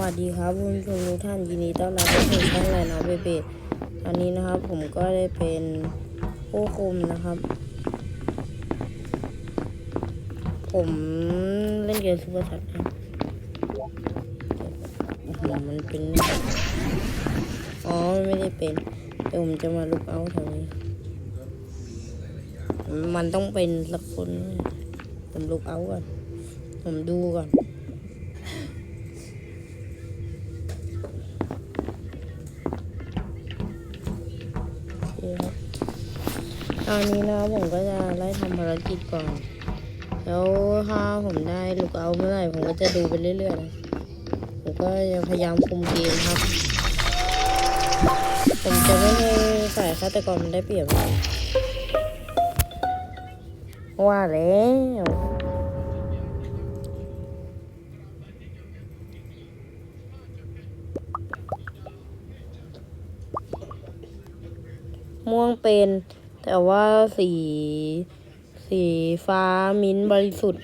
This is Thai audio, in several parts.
วัสดีครับคุณผู้ชมทุกท่านยินดีต้อนรับเข้าสู่ช่องไลน์น้องเบเบดตอนนี้นะครับผมก็ได้เป็นผู้คุมนะครับ ผมเล่นเกมซูเปอร์ชัดครับโอ้โหมันเป็นอ๋อไม่ได้เป็นเดี๋ยวผมจะมาลุกเอาท์แถวนี้ มันต้องเป็นสักคนผมลุกเอาก่อนผมดูก่อน ตอนนี้นะผมก็จะไล่ทำภารกิจก่อน แล้วถ้าผมได้ลูกเอาเมื่อไหร่ผมก็จะดูไปเรื่อยๆนะผมก็จะพยายามคุมเกมครับ ผมจะไม่ให้ฝ่ายฆาตกรมันได้เปรียบว่าแล้วม่วงเป็น แต่ว่าสี สีฟ้ามิ้นบริสุทธิ์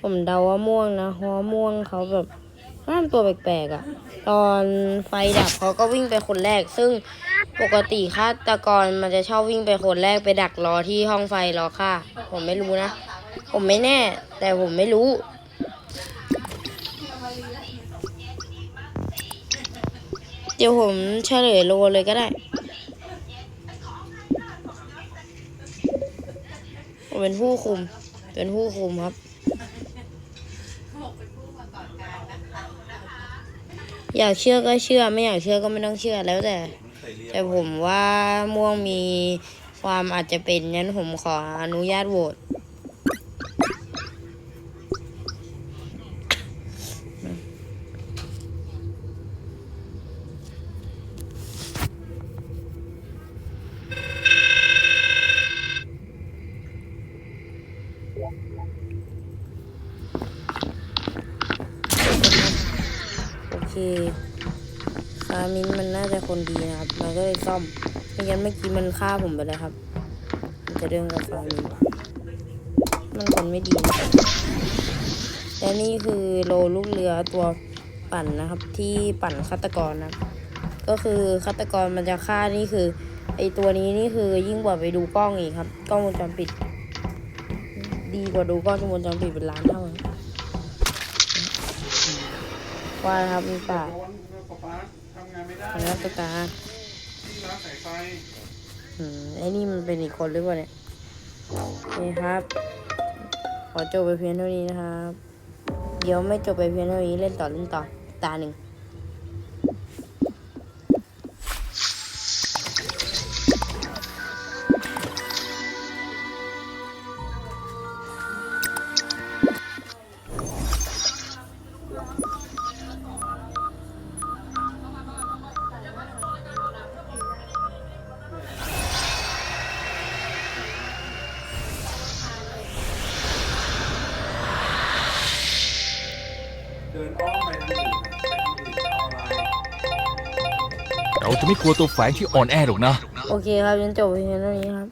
ผมเดาว่าม่วงนะเพราะว่าม่วงเขาแบบเขาทำตัวแปลกๆอะ่ะ ตอนไฟดับเขาก็วิ่งไปคนแรก ซึ่งปกติฆาตกรมันจะชอบวิ่งไปคนแรกไปดักรอที่ห้องไฟรอค่ะ ผมไม่รู้นะ ผมไม่แน่ แต่ผมไม่รู้เดี๋ยวผมเฉลยโลเลยก็ได้ เป็นผู้คุม เป็นผู้คุมครับ อยากเชื่อก็เชื่อ ไม่อยากเชื่อก็ไม่ต้องเชื่อแล้วแต่ แต่ผมว่าม่วงมีความอาจจะเป็นงั้นผมขออนุญาตโหวต โอเคฟามินมันน่าจะคนดีนะครับมันก็เลยซ่อมไม่งั้นเมื่อกี้มันฆ่าผมไปแล้วครับ มันจะเรื่องกับฟามินมันคนไม่ดีและนี่คือโลลูกเรือตัวปั่นนะครับ ที่ปั่นฆาตกรนะก็คือฆาตกรมันจะฆ่านี่คือไอตัวนี้นี่คือยิ่งกว่าไปดูกล้องอีกครับ กล้องวงจรปิด ดีกว่าดูกล้องวงจรปิดเป็นล้านเท่าว่าครับมีป่าโดนป๊าป๊าทำงานไม่ได้ตารที่ร้านสายไฟอืมไอ้นี่มันเป็นอีกคนหรือเปล่าเนี่ยนี่ครับ ขอจบไปเพียงเท่านี้นะครับ เดี๋ยวไม่จบไปเพียงเท่านี้เล่นต่อเล่นต่อตาหนึ่ง ดินอ้อมไปทางอื่นไปทางอื่นจะเอาอะไรเราจะไม่กลัวตัวแฝงที่อ่อนแอหรอกนะ โอเคครับยันจบเพียงเท่านี้ครับ